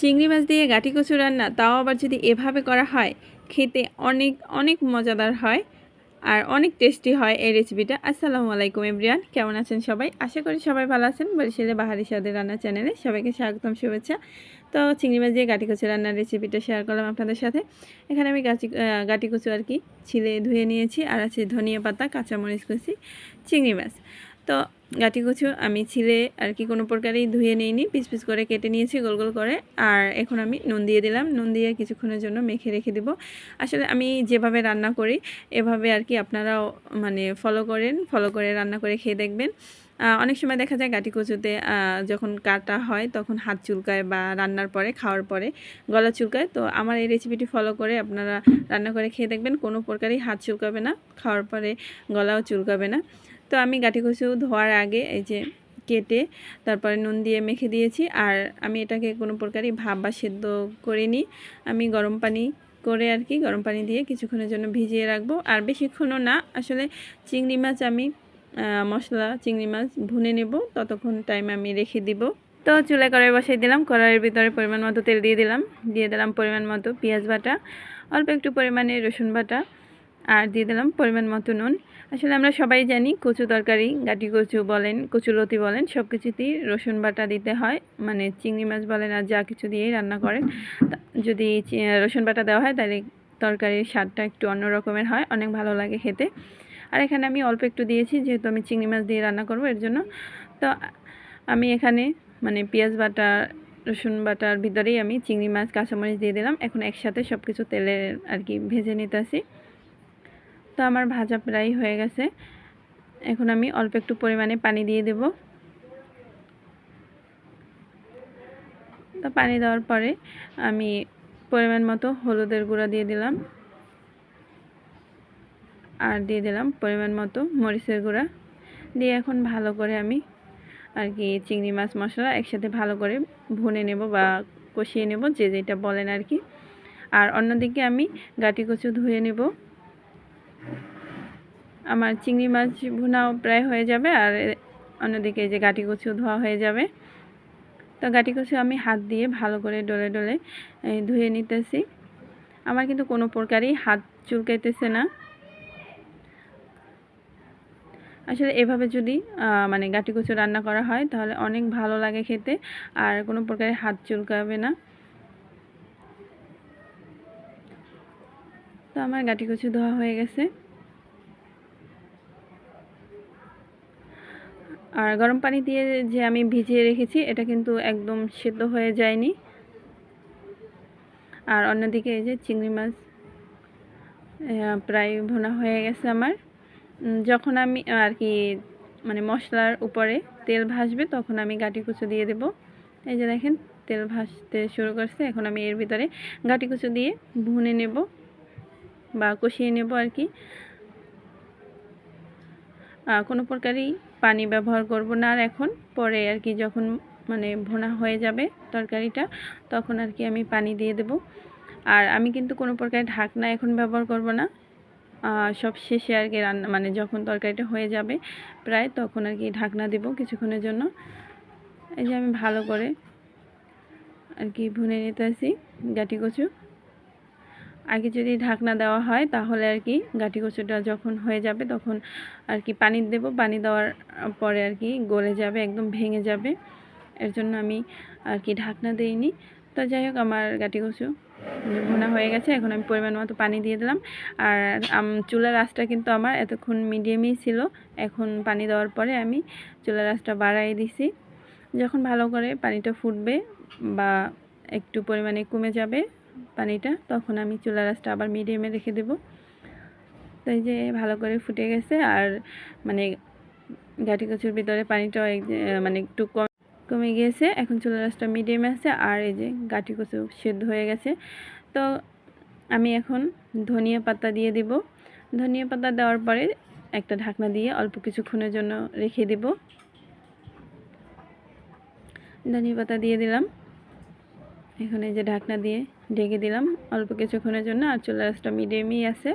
চিংড়ি মাছ দিয়ে গাটি কচু রান্না, তাও আবার যদি এভাবে করা হয়, খেতে অনেক অনেক মজাদার হয় আর অনেক টেস্টি হয় এই রেসিপিটা আসসালামু আলাইকুম এভরিয়ান কেমন আছেন সবাই? আশা করি সবাই ভালো আছেন। বরিশালে বাহারি স্বাদের রান্না চ্যানেলে সবাইকে স্বাগতম, শুভেচ্ছা। তো চিংড়ি মাছ দিয়ে গাটি কচু রান্নার রেসিপিটা শেয়ার করলাম আপনাদের সাথে। এখানে আমি গাছি গাটি কচু আর কি, ছিলে ধুয়ে নিয়েছি। আর আছে ধনিয়া পাতা, কাঁচামরিচ কুচি, চিংড়ি মাছ। তো গাটি কচু আমি ছিলে আর কি কোনো প্রকারেই ধুয়ে নিইনি পিস পিস করে কেটে নিয়েছি, গোল গোল করে। আর এখন আমি নুন দিয়ে দিলাম, নুন দিয়ে কিছুক্ষণের জন্য মেখে রেখে দিব। আসলে আমি যেভাবে রান্না করি, এভাবে আর কি আপনারাও মানে ফলো করেন ফলো করে রান্না করে খেয়ে দেখবেন। অনেক সময় দেখা যায় গাটি কচুতে যখন কাটা হয় তখন হাত চুলকায় বা রান্নার পরে, খাওয়ার পরে গলা চুলকায়। তো আমার এই রেসিপিটি ফলো করে আপনারা রান্না করে খেয়ে দেখবেন, কোনো প্রকারই হাত চুলকাবে না, খাওয়ার পরে গলাও চুলকাবে না। তো আমি গাটি কচু ধোয়ার আগে এই যে কেটে তারপরে নুন দিয়ে মেখে দিয়েছি। আর আমি এটাকে কোনো প্রকারই ভাব বা সেদ্ধ করিনি। আমি গরম পানি করে আর কি গরম পানি দিয়ে কিছুক্ষণের জন্য ভিজিয়ে রাখব। আর বেশিক্ষণও না, আসলে চিংড়ি মাছ আমি মশলা চিংড়ি মাছ ভুনে নেব, ততক্ষণ টাইম আমি রেখে দিব। তো চুলা কড়াই বসাই দিলাম। কড়াইয়ের ভিতরে পরিমাণ মতো তেল দিয়ে দিলাম। দিয়ে দিলাম পরিমাণ মতো পেঁয়াজ বাটা, অল্প একটু পরিমাণে রসুন বাটা। আর দিয়ে দিলাম পরিমাণ মতো নুন। আসলে আমরা সবাই জানি কচু তরকারি, গাটি কচু বলেন কচুলতি বলেন সব কিছুতেই রসুন বাটা দিতে হয়। মানে চিংড়ি মাছ বলেন আর যা কিছু দিয়েই রান্না করেন। যদি রসুন বাটা দেওয়া হয় তাহলে তরকারির স্বাদটা একটু অন্য রকমের হয়, অনেক ভালো লাগে খেতে। আর এখানে আমি অল্প একটু দিয়েছি, যেহেতু আমি চিংড়ি মাছ দিয়ে রান্না করব এর জন্য। তো আমি এখানে মানে পেঁয়াজ বাটা, রসুন বাটার ভিতরেই আমি চিংড়ি মাছ, কাঁচামরিচ দিয়ে দিলাম। এখন একসাথে সব কিছু তেলে আর কি ভেজে নিতেছি। তো আমার ভাজা প্রায় হয়ে গেছে। এখন আমি অল্প একটু পরিমাণে পানি দিয়ে দেব। তো পানি দেওয়ার পরে আমি পরিমাণ মতো হলুদের গুঁড়া দিয়ে দিলাম। আর দিয়ে দিলাম পরিমাণ মতো মরিচের গুঁড়া। দিয়ে এখন ভালো করে আমি আর কি চিংড়ি মাছ মশলা একসাথে ভালো করে ভুনে নেব বা কষিয়ে নেব, যে যেটা বলেন আর কি। আর অন্যদিকে আমি গাটি কচু ধুয়ে নেব। আমার চিংড়ি মাছ ভুনাও প্রায় হয়ে যাবে আর অন্যদিকে যে গাটি কচু ধোয়া হয়ে যাবে। তো গাটি কচু আমি হাত দিয়ে ভালো করে ডলে ডলে ধুয়ে নিতেছি। আমার কিন্তু কোনো প্রকারই হাত চুলকাইতেছে না। আসলে এভাবে যদি মানে গাটি কচু রান্না করা হয়, তাহলে অনেক ভালো লাগে খেতে, আর কোনো প্রকারের হাত চুলকাবে না। তো আমার গাটি কচু ধোয়া হয়ে গেছে। আর গরম পানি দিয়ে যে আমি ভিজিয়ে রেখেছি, এটা কিন্তু একদম সেদ্ধ হয়ে যায়নি। আর অন্যদিকে এই যে চিংড়ি মাছ প্রায় ভোনা হয়ে গেছে আমার। যখন আমি আর কি মানে মশলার উপরে তেল ভাসবে তখন আমি গাটি কুচু দিয়ে দেব। এই যে দেখেন, তেল ভাসতে শুরু করছে, এখন আমি এর ভিতরে গাটি কুচু দিয়ে ভুনে নেব বা কষিয়ে নেব আর কি। কোনো প্রকারই পানি ব্যবহার করব না। আর এখন পরে আর কি যখন মানে ভোনা হয়ে যাবে তরকারিটা, তখন আর কি আমি পানি দিয়ে দেব। আর আমি কিন্তু কোনো প্রকার ঢাকনা এখন ব্যবহার করব না। সব শেষে আর কি রান্না মানে যখন তরকারিটা হয়ে যাবে প্রায় তখন আর কি ঢাকনা দেব কিছুক্ষণের জন্য। এই যে আমি ভালো করে আর কি ভুনে নিতে আসি গাটি কচু। আগে যদি ঢাকনা দেওয়া হয়, তাহলে আর কি গাটি কচুটা যখন হয়ে যাবে, তখন আর কি পানি দেব। পানি দেওয়ার পরে আর কি গলে যাবে, একদম ভেঙে যাবে। এর জন্য আমি আর কি ঢাকনা দেইনি। তো যাই হোক, আমার গাটি কচু ভুনা হয়ে গেছে। এখন আমি পরিমাণ মতো পানি দিয়ে দিলাম। আর চুলার আঁচটা কিন্তু আমার এতক্ষণ মিডিয়ামই ছিল। এখন পানি দেওয়ার পরে আমি চুলার আঁচটা বাড়াই দিছি। যখন ভালো করে পানিটা ফুটবে বা একটু পরিমাণে কমে যাবে পানিটা, তখন আমি চুলা আঁচটা আবার মিডিয়ামে রেখে দেব। তো এই যে ভালো করে ফুটে গেছে আর মানে গাটি কচুর ভিতরে পানিটাও মানে একটু কম, কমে গিয়েছে। এখন চুলা আঁচটা মিডিয়ামে আছে আর এই যে গাটি কচু সেদ্ধ হয়ে গেছে। তো আমি এখন ধনিয়া পাতা দিয়ে দিব। ধনিয়া পাতা দেওয়ার পরে একটা ঢাকনা দিয়ে অল্প কিছুক্ষণের জন্য রেখে দিব। ধনিয়া পাতা দিয়ে দিলাম। এখন যে ঢাকনা দিয়ে ঢেকে দিলাম অল্প কিছুক্ষণের জন্য আর চুলার আঁচটা মিডিয়ামই আছে।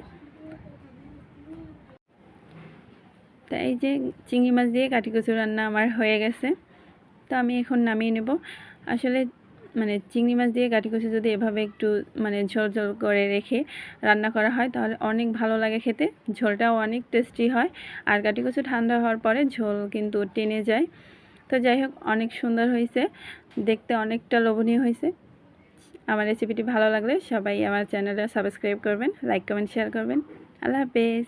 তা এই যে চিংড়ি মাছ দিয়ে কাটি কচু রান্না আমার হয়ে গেছে। তো আমি এখন নামিয়ে নেব। আসলে মানে চিংড়ি মাছ দিয়ে কাটি কচু যদি এভাবে একটু মানে ঝোল ঝোল করে রেখে রান্না করা হয় তাহলে অনেক ভালো লাগে খেতে। ঝোলটাও অনেক টেস্টি হয়। আর কাটি কচু ঠান্ডা হওয়ার পরে ঝোল কিন্তু টেনে যায়। তো যাই হোক, অনেক সুন্দর হয়েছে। দেখতে অনেকটা লোভনীয় হয়েছে। আমার রেসিপিটি ভালো লাগলে সবাই আমার চ্যানেলে সাবস্ক্রাইব করবেন লাইক কমেন্ট শেয়ার করবেন। আল্লাহ হাফেজ।